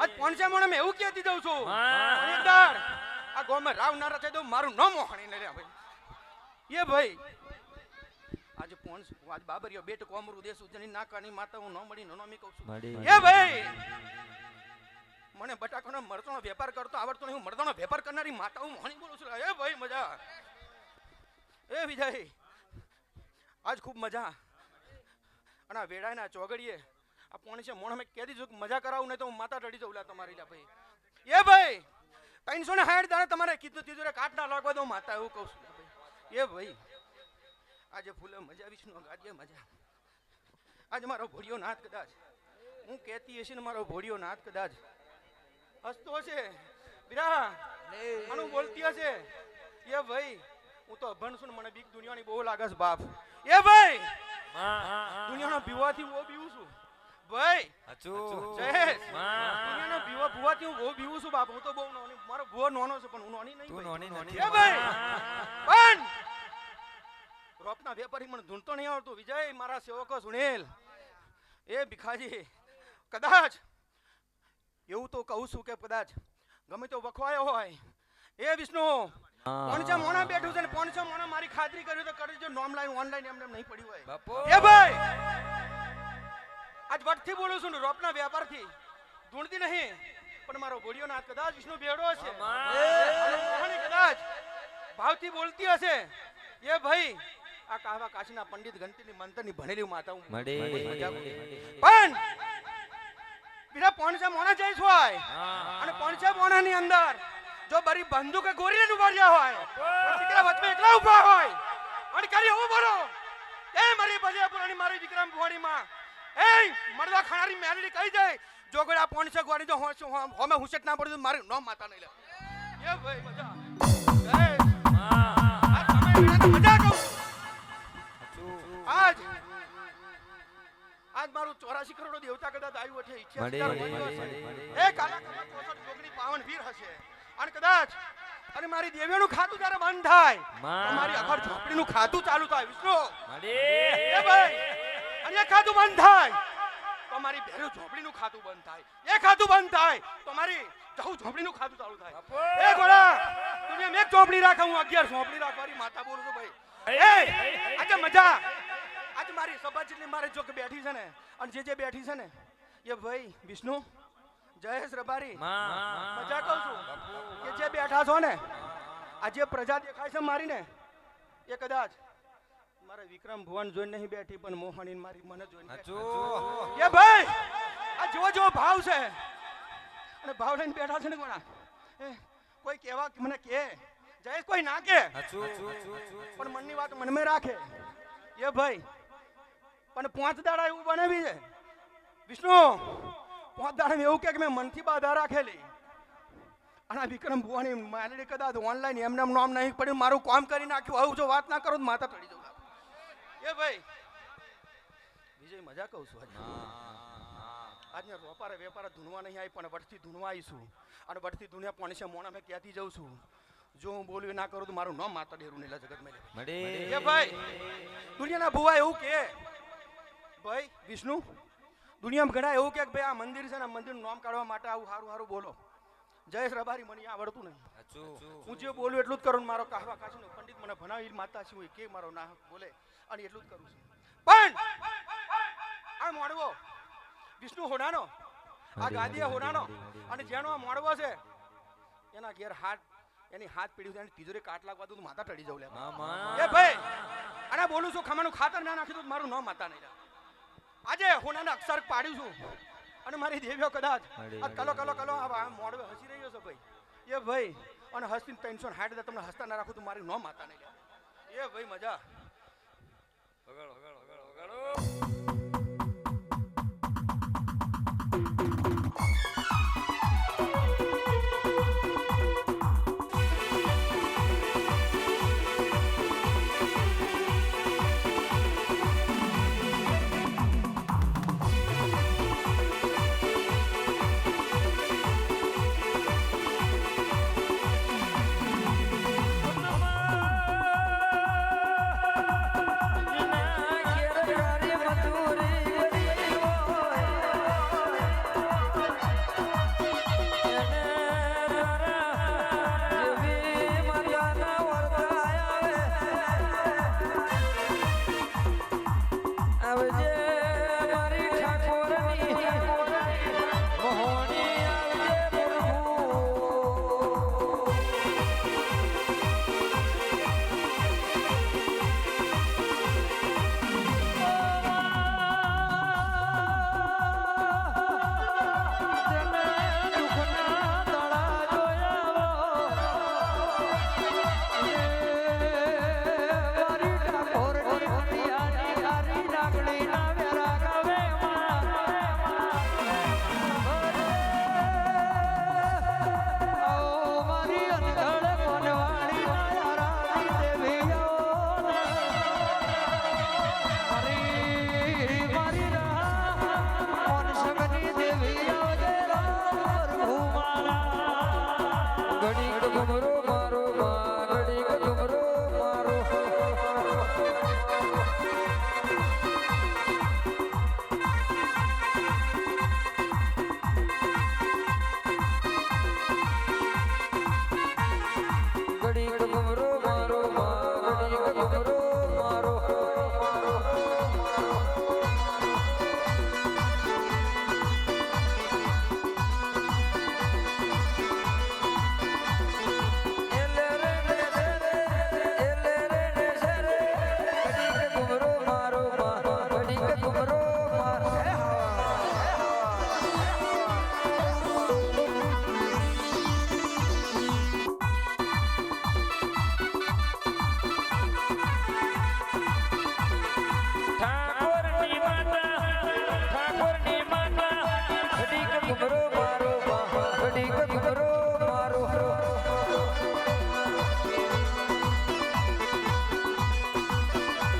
આજ પોણસે મોણે મેં એવું કહી દઉં છું. દાડ આ ગોમે રાવનારા થઈ દઉં મારું ન મોહણી ને ભાઈ. એ ભાઈ આજે પોણસ આજ બાબરિયો બેટ કોમરું દેશું ઉજણી નાકાની માતા હું ન મળી ન કહું છું. એ ભાઈ મને બટાકાનો મરતોનો વેપાર કરતો આવડતો નહીં. હું મરતોનો વેપાર કરનારી માતા હું મોહણી બોલું છું. એ ભાઈ મજા. એ વિજય આજ ખૂબ મજા. અને વેડાના ચોગડીએ આ પોણી છે મોણ મેં કહી દીધું કે મજા કરાવું નહીં તો હું માતા રડી જઉં. લા તમારી લા ભાઈ. એ ભાઈ ત્રણસો ને સાઠ દાડે તમારે કીધું તીધું કાટ ના લાગવા દો માતા એવું કહું છું. એ ભાઈ આજે ફૂલે મજા વિષ્ણુ આજે મજા. આજે મારો ભોળિયો નાથ કદાચ. હું કહેતી હશે ને મારો ભોળિયો નાથ કદાચ. હસતો હશે. બિરા આનું બોલતી હશે. એ ભાઈ હું તો અભણ છું ને મને બીક દુનિયાની બહુ લાગે છે બાપ. એ ભાઈ દુનિયાનો પીવાથી હું બીવું છું. ભાઈ. જયેશ. દુનિયાનો પીવા ભૂવાથી હું બહુ બીવું છું બાપ. હું તો બહુ નોની મારો ભૂવો નોનો છે પણ હું નોની નહીં તું નોની નોની એ ભાઈ. પણ રોપના વેપારી મને ધૂંઢતો નહીં આવતો વિજય મારા સેવકો સુનિલ. એ ભિખાજી કદાચ એવું તો કહું છું કે કદાચ ગમે તો વખવાયો હોય. એ વિષ્ણુ પોણચા મોણા બેઠું છે ને પોણચા મોણા મારી ખાતરી કર્યું તો કરજો. નોમ લાઈન ઓનલાઈન એમ એમ નહીં પડ્યું હોય. એ ભાઈ. આજ વટથી બોલું છું ને રોપના વ્યાપારથી. ધૂણતી નહીં પણ મારો ઘોડીયો ના કદાચ વિષ્ણુ બેડો મોહની કદાચ ભાવથી બોલતી હશે. એ ભાઈ આ કાવા કાશીના પંડિત ગણતીની મંત્રની ભણેલી માતા હું મળી. પણ બીજા પોણસા મોણા જાય હોય. અને પોણસા મોણાની અંદર જો બરી બંદૂકે ગોરીને ઊભા રહ્યા હોય દીકરા વચમાં એકલા ઊભા હોય. અને કરી હું બોલો. એ મારી બજે પુરાણી મારી વિક્રમ ભુવાણીમાં એ મરદા ખાનારી મેલડી કહી જાય? જોગડા આ પોણસે ગોળી જો હોશ હોમે હુસેટ ના પડ્યું મારી નો માતા નહીં લે. એ ભાઈ મજા. એ આ તમે એને મજા કહું આજ આજ મારું ચોરાશી કરોડ દેવતા કદાચ આવ્યું હશે. ઈચ્છા. એ કાલા કાલા ચોસઠ જોગણી પાવન વીર હશે. અને કદાચ અને મારી દેવીનું ખાતું જયારે બંધ થાય મારી અખર ઝોપડીનું ખાતું ચાલુ થાય. વિષ્ણુ. એ ભાઈ. અને એ ખાતું બંધ થાય. તો મારી ભેરું ઝોપડીનું ખાતું બંધ થાય. એ ખાતું બંધ થાય. તો મારી જવું ઝોપડીનું ખાતું ચાલુ થાય. એ ગોળા તું એમ એક ઝોપડી રાખ હું અગિયાર ઝોપડી રાખવાની માતા બોલું છું ભાઈ. એ આજે મજા. આજે મારી સભા જેટલી મારે જો કે બેઠી છે ને અને જે જે બેઠી છે ને એ ભાઈ વિષ્ણુ જયેશ રબારી મજા કહું છું. કે જે બેઠા છો ને આ જે પ્રજા દેખાય છે મારી ને એ કદાચ મારે વિક્રમ ભુવન જોઈને નહીં બેઠી પણ મોહણી મારી મને જોઈને. એ ભાઈ આ જેવો જેવો ભાવ છે. અને ભાવ લઈને બેઠા છે ને કોણા? એ કોઈ કેવા મને કે જય કોઈ ના કે. પણ મનની વાત મનમાં રાખે. એ ભાઈ પણ પાંચ દાડા એવું બનાવી છે. વિષ્ણુ પાંચ દાડા એવું કે મેં મનથી બાધા રાખેલી. અને વિક્રમ ભુવાની માલડી કદાચ ઓનલાઈન એમને એમ નામ નહીં પડ્યું મારું કામ કરી નાખ્યું આવું જો વાત ના કરો તો માતા જવું. એ ભાઈ. વિજય મજા કહું છું આજે આજના વેપારે ધૂનવા નહીં આવી પણ વટથી ધૂનવા આવીશું અને વટથી ધૂન્યા પોણી છે મોણા મેં ક્યાંથી જઉં છું? જો હું બોલું ના કરું તો મારું નામ માતા ડેરું નીલા જગત મેં મળી. એ ભાઈ દુનિયાના ભુવા એવું કે. ભાઈ વિષ્ણુ દુનિયામાં ઘણા એવું કે ભાઈ આ મંદિર છે ને મંદિરનું નામ કાઢવા માટે આવું સારું સારું બોલો. જયેશ રબારી મને આવડતું નહીં. હું જે બોલું એટલું જ કરું ને મારો કાહવા કાશીનો પંડિત મને ભણાવી માતા છે કે મારો ના બોલે અને એટલું જ કરું છું. પણ આ મોડવો વિષ્ણુ હોડાનો આ ગાદીએ હોડાનો અને જેનો આ મોડવો છે એના ઘેર હાથ એની હાથ પીડી છે એની તિજોરી કાટ લાગવા દઉં માતા ટળી જવું લે એ ભાઈ અને બોલું છું ખમાનું ખાતર ના નાખ્યું તો મારું ન માતા નહીં. આજે હોનાના અક્ષર પાડ્યું છું. અને મારી દેવ્યો કદાચ. આ કલો કલો કલો આ મોડવે હસી રહ્યો છે ભાઈ. એ ભાઈ અને હસીને ટેન્શન હાઠ દે તમને હસતા ના રાખું તો મારી નો માતા નહીં એ ભાઈ મજા.